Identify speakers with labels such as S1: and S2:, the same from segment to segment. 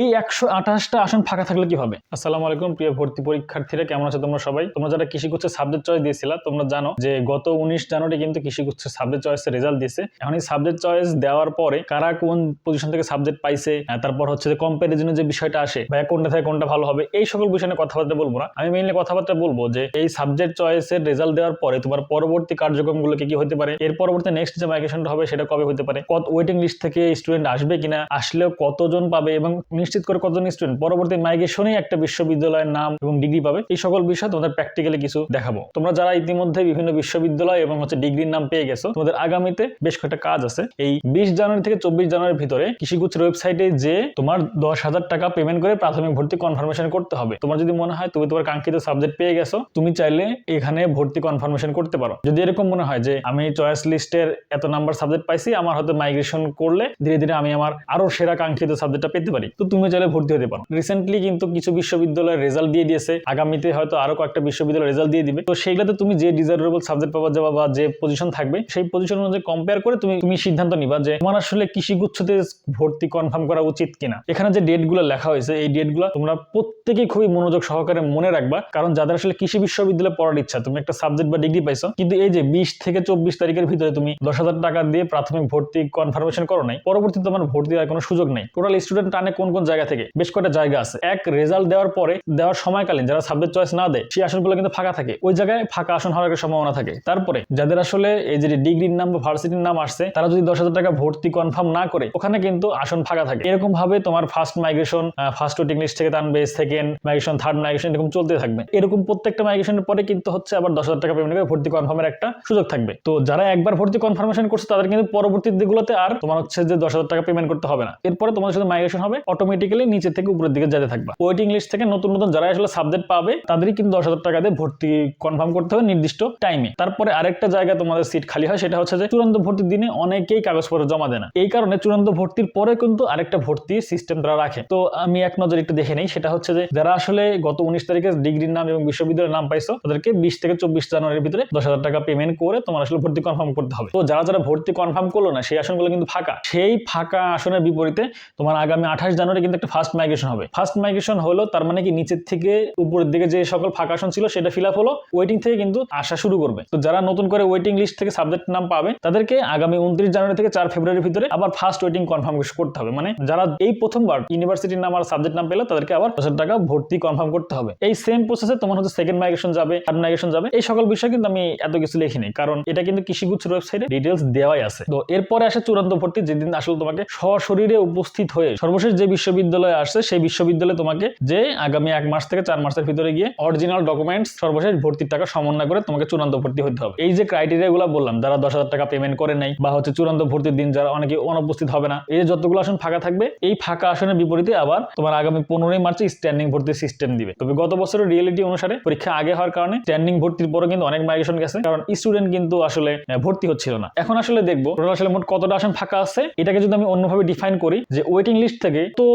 S1: এই একশো আঠাশটা আসন ফাঁকা থাকলে কি হবে আসসালামু আলাইকুম, প্রিয় ভর্তি পরীক্ষার্থীরা, কেমন আছো তোমরা সবাই? তোমরা যারা কৃষিগুচ্ছের সাবজেক্ট চয়েস দিয়েছিলা, তোমরা জানো যে গত উনিশ জানুয়ারি কিন্তু কৃষিগুচ্ছের সাবজেক্ট চয়েসের রেজাল্ট দিয়েছে। এখন এই সাবজেক্ট চয়েস দেওয়ার পরে কারা কোন পজিশন থেকে সাবজেক্ট পাইছে তারপর হচ্ছে যে কম্পারিজনের যে বিষয়টা আসে, বা কোনটা থেকে কোনটা ভালো হবে, এই সকল বিষয় নিয়ে কথাবার্তা বলব না। আমি মেইনলি কথাবার্তা বলব যে এই সাবজেক্ট চয়েসের রেজাল্ট দেওয়ার পরে তোমার পরবর্তী কার্যক্রমগুলো কি কি হতে পারে, এর পরবর্তী নেক্সট যে মাইগ্রেশনটা হবে সেটা কবে হতে পারে, কত ওয়েটিং লিস্ট থেকে স্টুডেন্ট আসবে কিনা, আসলেও কতজন পাবে এবং নিশ্চিত করে কতজন স্টুডেন্ট পরবর্তী মাইগ্রেশনেই একটা বিশ্ববিদ্যালয়ের নাম এবং ডিগ্রি পাবে, এই সকল বিষয় তোমাদের প্র্যাকটিক্যালি কিছু দেখাবো। তোমরা যারা ইতিমধ্যে বিভিন্ন বিশ্ববিদ্যালয় এবং হচ্ছে ডিগ্রির নাম পেয়ে গেছো, তোমাদের আগামীতে বেশ কয়েকটা কাজ আছে। এই বিশ জানুয়ারি থেকে চব্বিশ জানুয়ারির ভিতরে কৃষিগুচ্ছের ওয়েবসাইটে যে তোমার দশ হাজার টাকা পেমেন্ট করে প্রাথমিক ভর্তি কনফার্মেশন করতে হবে। তোমার যদি মনে হয় তুমি তোমার কাঙ্ক্ষিত সাবজেক্ট পেয়ে গেছো, তুমি চাইলে এখানে ভর্তি কনফার্মেশন করতে পারো। যদি এরকম মনে হয় যে আমি চয়েস লিস্টের এত নাম্বার সাবজেক্ট পাইছি, আমার হয়তো মাইগ্রেশন করলে ধীরে ধীরে আমি আমার আরও সেরা কাঙ্ক্ষিত সাবজেক্টটা পেতে পারি। তো তুমি চাইলে ভর্তি হতে পারো। রিসেন্টলি কিন্তু কিছু বিশ্ববিদ্যালয়ের রেজাল্ট দিয়ে দিয়েছে। আগামীতে হয়তো আরও কয়েকটা বিশ্ববিদ্যালয় রেজাল্ট দিয়ে দিবে। তো সেইগুলোতে তুমি যে ডিজারেবল সাবজেক্ট পাওয়া যাবা বা যে পজিশন থাকবে, সেই পজিশন অনুযায়ী কম্পেয়ার করে তুমি তুমি সিদ্ধান্ত নিবা যে তোমার আসলে কৃষিগুচ্ছতে ভর্তি কনফার্ম করা উচিত কিনা। এখানে যে ডেটগুলো লেখা হয়েছে, এই ডেটগুলো তোমরা প্রত্যেকেই খুবই মনোযোগ সহকারে মনে রাখবা। কারণ যাদের আসলে কৃষি বিশ্ববিদ্যালয়ে পড়ার ইচ্ছা, তুমি একটা সাবজেক্ট বা ডিগ্রি পাইছো, কিন্তু এই যে বিশ থেকে চব্বিশ তারিখের ভিতরে তুমি দশ হাজার টাকা দিয়ে প্রাথমিক ভর্তি কনফার্মেশন করো নাই, পরবর্তীতে তোমার ভর্তি দেওয়ার কোনো সুযোগ নেই। টোটাল স্টুডেন্ট টানে কোন কোন জায়গা থেকে? বেশ কয়েকটা জায়গা আছে। এক রেজাল্ট দেওয়ার পরে দেওয়ার সময়কালীন যারা সাবজেক্ট চয়েস না দেয়, সেই আসনগুলো কিন্তু ফাঁকা থাকে। ওই জায়গায় ফাঁকা আসন হওয়ার সম্ভাবনা থাকে। তারপরে, যাদের আসলে এই যে ডিগ্রির নাম বা ভার্সিটির নাম আসছে, তারা যদি দশ হাজার টাকা ভর্তি কনফার্ম না করে, ওখানে কিন্তু আসন ফাঁকা থাকে। এরকম ভাবে তোমার first migration first waiting list থেকে টানবে সেকেন্ড মাইগ্রেশন থার্ড মাইগ্রেশন এরকম চলতে থাকবে। এরকম প্রত্যেকটা মাইগ্রেশনের পরে কিন্তু হচ্ছে আবার দশ হাজার টাকা পেমেন্ট করে ভর্তি কনফার্মের একটা সুযোগ থাকবে। তো যারা একবার ভর্তি কনফার্মেশন করছে, তাদের কিন্তু পরবর্তী দিকগুলোতে আর তোমার হচ্ছে যে দশ হাজার টাকা পেমেন্ট করতে হবে না। এরপরে তোমাদের সাথে মাইগ্রেশন হবে অটোমেটিক্যালি নিচে থেকে উপরের দিকে যেতে থাকবে। ওয়েটিং লিস্ট থেকে নতুন নতুন যারা আসলে সাবজেক্ট পাবে, তাদেরই কিন্তু দশ হাজার টাকা দিয়ে ভর্তি কনফার্ম করতে হবে নির্দিষ্ট টাইমে তারপরে আরেকটা জায়গায় তোমাদের সিট খালি হয়, সেটা হচ্ছে যে চূড়ান্ত ভর্তির দিনে অনেকেই কাগজপত্র জমা দেয় না। এই কারণে চূড়ান্ত ভর্তির পরে কিন্তু আরেকটা ভর্তি সিস্টেম তারা রাখে। তো আমি এক নজর একটু দেখে নেই, সেটা হচ্ছে যে যারা আসলে গত উনিশ তারিখে ডিগ্রির নাম এবং বিশ্ববিদ্যালয়ের নাম পাইছো, তাদেরকে বিশ থেকে চব্বিশ জানুয়ারির ভিতরে দশ হাজার টাকা পেমেন্ট করে তোমার আসলে ভর্তি কনফার্ম করতে হবে। তো যারা যারা ভর্তি কনফার্ম করল না, সেই আসনগুলো কিন্তু ফাঁকা। সেই ফাঁকা আসনের বিপরীতে তোমার আগামী আঠাশ জানুয়ারি কিন্তু একটা ফার্স্ট মাইগ্রেশন হবে। ফার্স্ট মাইগ্রেশন হলো, তার মানে কি নিচের থেকে উপরের দিকে যে সকল ফাঁকা আসন ছিল, সেটা ফিল আপ হলো। ওয়েটিং থেকে কিন্তু আসা শুরু করবে। তো যারা নতুন করে ওয়েটিং লিস্ট থেকে সাবজেক্ট নাম পাবে, তাদেরকে আগামী উনত্রিশ জানুয়ারি থেকে চার ফেব্রুয়ারির ভিতরে আবার ফার্স্ট ওয়েটিং কনফার্ম করতে হবে। মানে যারা এই প্রথমবার ইউনিভার্সিটির নাম আর সাবজেক্ট নাম পেলে, তাদেরকে আবার দশ টাকা ভর্তি কনফার্ম করতে হবে। এই সেম প্রসেসে তোমার হচ্ছে সেকেন্ড মাইগ্রেশন যাবে থার্ড মাইগ্রেশন যাবে। এই সকল বিষয় কিন্তু আমি এত কিছু লিখিনি, কারণ এটা কিন্তু কৃষিগুচ্ছের ওয়েবসাইটে ডিটেলস দেওয়াই আছে। তো এরপরে আসে চূড়ান্ত ভর্তি, যেদিন আসলে তোমাকে সশরীরে উপস্থিত হয়ে সর্বশেষ যে বিশ্ববিদ্যালয়ে আসছে, সেই বিশ্ববিদ্যালয়ে তোমাকে যে আগামী এক মাস থেকে চার মাসের ভিতরে গিয়ে অরিজিনাল ডকুমেন্টস সর্বশেষ ভর্তির টাকা সমন্বয় করে তোমাকে চূড়ান্ত ভর্তি হতে হবে। এই যে ক্রাইটেরিয়া গুলো বললাম, যারা দশ হাজার টাকা পেমেন্ট করে নাই বা হচ্ছে চূড়ান্ত ভর্তির দিন যারা অনেকে অনুপস্থিত হবে না, এই যে যতগুলো আসন ফাঁকা থাকবে, এই ফাঁকা আসনের বিপরীতে আবার তোমার আগামী পনেরোই মার্চে স্ট্যান্ডিং ভর্তির সিস্টেম দিবে। তবে গত বছরের রিয়েলিটি অনুসারে পরীক্ষা আগে হওয়ার কারণে স্ট্যান্ডিং ভর্তির পরে কিন্তু অনেক মাইগ্রেশন গেছে, কারণ স্টুডেন্ট কিন্তু আসলে ভর্তি হচ্ছিল না। এখন আসলে দেখব আসলে মোট কতটা আসন ফাঁকা আছে, এটাকে যদি আমি অন্যভাবে ডিফাইন করি, যে ওয়েটিং লিস্ট থেকে তো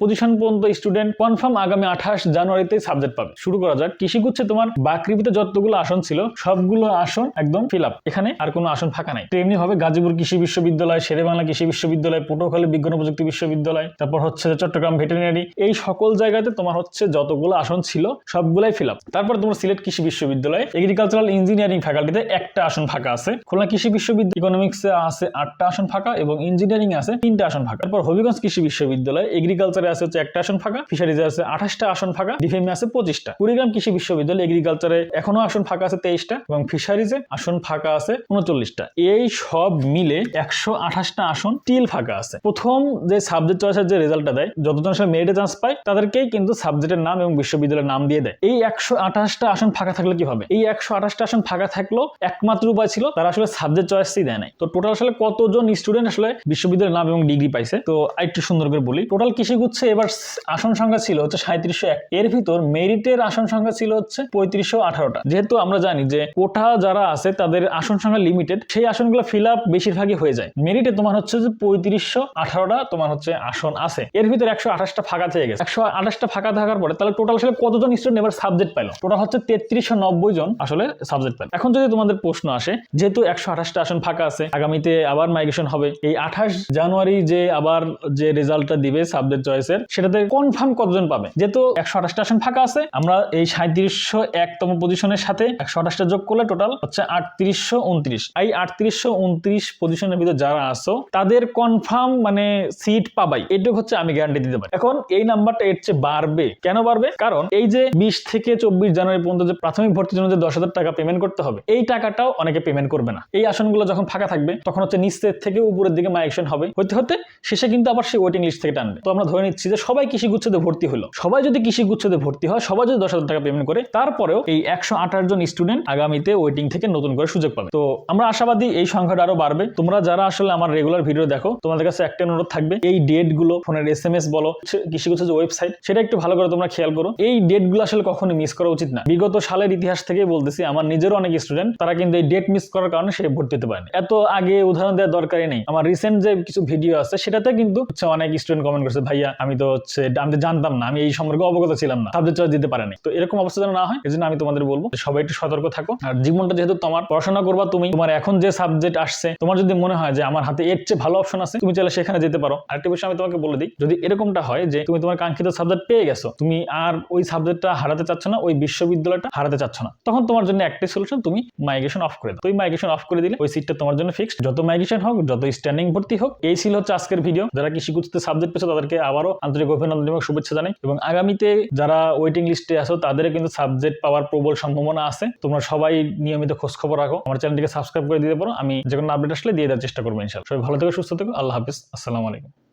S1: পজিশন পর্যন্ত স্টুডেন্ট কনফার্ম আগামী আঠাশ জানুয়ারিতে সাবজেক্ট পাবে। শুরু করা যাক। কৃষিগুচ্ছে তোমার বাকৃবিতে যতগুলো আসন ছিল, সবগুলো আসন একদম ফিল আপ এখানে আর কোনো আসন ফাঁকা নাই। তেমনি হবে গাজীপুর কৃষি বিশ্ববিদ্যালয়, শেরেবাংলা কৃষি বিশ্ববিদ্যালয়, পটুয়াখালী বিজ্ঞান প্রযুক্তি বিশ্ববিদ্যালয়, তারপর হচ্ছে চট্টগ্রাম ভেটেরিনারি এই সকল জায়গাতে তোমার হচ্ছে যতগুলো আসন ছিল, সবগুলাই ফিল আপ তারপর তোমার সিলেট কৃষি বিশ্ববিদ্যালয়। এগ্রিকালচারাল ইঞ্জিনিয়ারিং ফ্যাকাল্টিতে একটা আসন ফাঁকা আছে। খুলনা কৃষি বিশ্ববিদ্যালয় ইকোনমিক্সে আছে আটটা আসন ফাঁকা এবং ইঞ্জিনিয়ারিং আছে তিনটা আসন ফাঁকা। তারপর হবিগঞ্জ কৃষি বিশ্ববিদ্যালয় এগ্রিকালচারে আছে হচ্ছে একটা আসন ফাঁকা ফিশারিজে আছে আঠাশটা আসন ফাঁকা ডিফেমে আছে পঁচিশটা। কুড়িগ্রাম কৃষি বিশ্ববিদ্যালয় এগ্রিকালচারে এখনও আসন ফাঁকা আছে তেইশটা এবং ফিশারিজে আসন ফাঁকা আছে উনচল্লিশটা। এই সব মিলে একশো আঠাশটা আসন টিল ফাঁকা আছে। প্রথম যে সাবজেক্ট চয়েসের যে রেজাল্টটা দেয়, যতজন আসলে মেরিটে চান্স পায়, তাদেরকেই কিন্তু সাবজেক্টের নাম এবং বিশ্ববিদ্যালয়ের নাম দিয়ে দেয়। এই একশো আঠাশটা আসন ফাঁকা থাকলে কি হবে? এই একশো আঠাশটা আসন ফাঁকা থাকলেও একমাত্র উপায় ছিল, তারা আসলে সাবজেক্ট চয়েসই দেয় নাই। তো টোটাল আসলে কতজন স্টুডেন্ট আসলে বিশ্ববিদ্যালয়ের নাম এবং ডিগ্রি পাইছে? তো একটু সুন্দর করে বলি টোটাল কৃষি গুচ্ছে? এবার আসন সংখ্যা ছিল হচ্ছে সাঁত্রিশশো এক। এর ভিতর মেরিটের আসন সংখ্যা ছিল হচ্ছে পঁয়ত্রিশশো আঠারোটা। যেহেতু আমরা জানি যে কোঠা যারা আছে তাদের আসন সংখ্যা লিমিটেড সেই আসনগুলো ফিল আপ বেশিরভাগই হয়ে যায়। মেরিটে তোমার হচ্ছে যে পঁয়ত্রিশশো আঠারোটা তোমার হচ্ছে আসন আছে। এর ভিতরে একশো আঠাশটা ফাঁকা থেকে গেছে। একশো আঠাশটা ফাঁকা থাকার পরে তাহলে টোটাল আসলে কতজন স্টুডেন্ট এবার সাবজেক্ট পাইলো? টোটাল হচ্ছে তেত্রিশশো নব্বই জন আসলে সাবজেক্ট পাইলো। এখন যদি তোমাদের প্রশ্ন আসে, যেহেতু একশো আঠাশটা আসন ফাঁকা আছে, আগামীতে আবার মাইগ্রেশন হবে। এই আঠাশ জানুয়ারি যে আবার যে রেজাল্টটা দিবে সাবজেক্ট সাবজেক্ট চয়েসের সেটাতে কনফার্ম কতজন পাবে? যেহেতু একশো আঠাশটা আসন ফাঁকা আছে, আমরা এই সাঁত্রিশশো একতম পজিশনের সাথে একশো আঠাশটা যোগ করলে টোটাল হচ্ছে আটত্রিশশো উনত্রিশ। এই আটত্রিশশো উনত্রিশ পজিশনের ভিতরে যারা আসো তাদের কনফার্ম মানে সিট পাবাই। এটুকু হচ্ছে আমি গ্যারান্টি দিতে পারি। এখন এই নাম্বারটা এর চেয়ে বাড়বে। কেন বাড়বে? কারণ এই যে বিশ থেকে চব্বিশ জানুয়ারি পর্যন্ত যে প্রাথমিক ভর্তির জন্য যে দশ হাজার টাকা পেমেন্ট করতে হবে, এই টাকাটাও অনেকে পেমেন্ট করবে না। এই আসনগুলো যখন ফাঁকা থাকবে, তখন হচ্ছে নিচের থেকে উপরের দিকে মাইকশন হবে। হতে হতে শেষে কিন্তু আবার সেই ওয়েটিং লিস্ট থেকে টানবে। তো আমরা ধরে নিচ্ছি যে সবাই কৃষি গুচ্ছতে ভর্তি হলো। সবাই যদি কৃষি গুচ্ছতে ভর্তি হয়, সবাই যদি দশ হাজার টাকা পেমেন্ট করে, তারপরেও এই একশো আঠাশ জন স্টুডেন্ট আগামীতে ওয়েটিং থেকে নতুন করে সুযোগ পাবে। তো আমরা আশাবাদী এই সংখ্যাটা আরও বাড়বে। তোমরা যারা আসলে আমার রেগুলার ভিডিও দেখো, তোমাদের কাছে একটা অনুরোধ থাকবে, এই ডেটগুলো, ফোনের এস এম এস বলো কৃষি গুচ্ছ যে ওয়েবসাইট সেটা একটু ভালো করে তোমরা খেয়াল করো। এই ডেটগুলো আসলে কখনো মিস করা উচিত না। বিগত সালের ইতিহাস থেকে বলতেছি, আমার নিজেরও অনেক স্টুডেন্ট তারা কিন্তু এই ডেট মিস করার কারণে সে ভর্তি হতে পারেনি। এত আগে উদাহরণ দেওয়ার দরকারই নেই। আমার রিসেন্ট যে কিছু ভিডিও আছে, সেটাতে কিন্তু অনেক স্টুডেন্ট কমেন্ট করছে ভাইয়া, আমি তো হচ্ছে, আমি তো জানতাম না, আমি এই সম্পর্কে অবগত ছিলাম না সাবজেক্ট চয়েস দিতে পারেনি। তো এরকম অবস্থা যেন না হয় এই জন্য আমি তোমাদের বলব সবাই একটু সতর্ক থাকো। আর জীবনটা যেহেতু তোমার, পড়াশোনা করবা তুমি, তোমার এখন যে সাবজেক্ট আসছে, তোমার যদি মনে হয় যে আমার হাতে এর চেয়ে ভালো অপশন আছে, তুমি চাইলে সেখানে যেতে পারো। আরেকটা বিষয় আমি তোমাকে বলে দিই, যদি এরকমটা হয় যে তুমি তোমার কাঙ্ক্ষিত সাবজেক্ট পেয়ে গেছো, তুমি আর ওই সাবজেক্টটা হারাতে চাচ্ছ না, ওই বিশ্ববিদ্যালয়টা হারাতে চাচ্ছ না, তখন তোমার জন্য একটাই সলিউশন তুমি মাইগ্রেশন অফ করে দাও। তো মাইগ্রেশন অফ করে দিলে ওই সিটটা তোমার জন্য ফিক্সড যত মাইগ্রেশন হোক, যত স্ট্যান্ডিং ভর্তি হোক, এই ছিল হচ্ছে আজকের ভিডিও যারা কৃষি কুচিতে সাবজেক্ট পেয়েছ, তাদেরকে আবারও আন্তরিক অভিনন্দন এবং শুভেচ্ছা জানাই। এবং আগামীতে যারা ওয়েটিং লিস্টে আছো তাদের কিন্তু সাবজেক্ট পাওয়ার প্রবল সম্ভাবনা আছে। তোমরা সবাই নিয়মিত খোঁজ খবর রাখো। আমার চ্যানেলটিকে সাবস্ক্রাইব করে দিতে পারো। আমি যে কোনো আপডেট আসলে দিয়ে দেওয়ার চেষ্টা করব ইনশাল্লাহ সবাই ভালো থেকে, সুস্থ থেকো। আল্লাহ হাফিজ। আসসালামু আলাইকুম।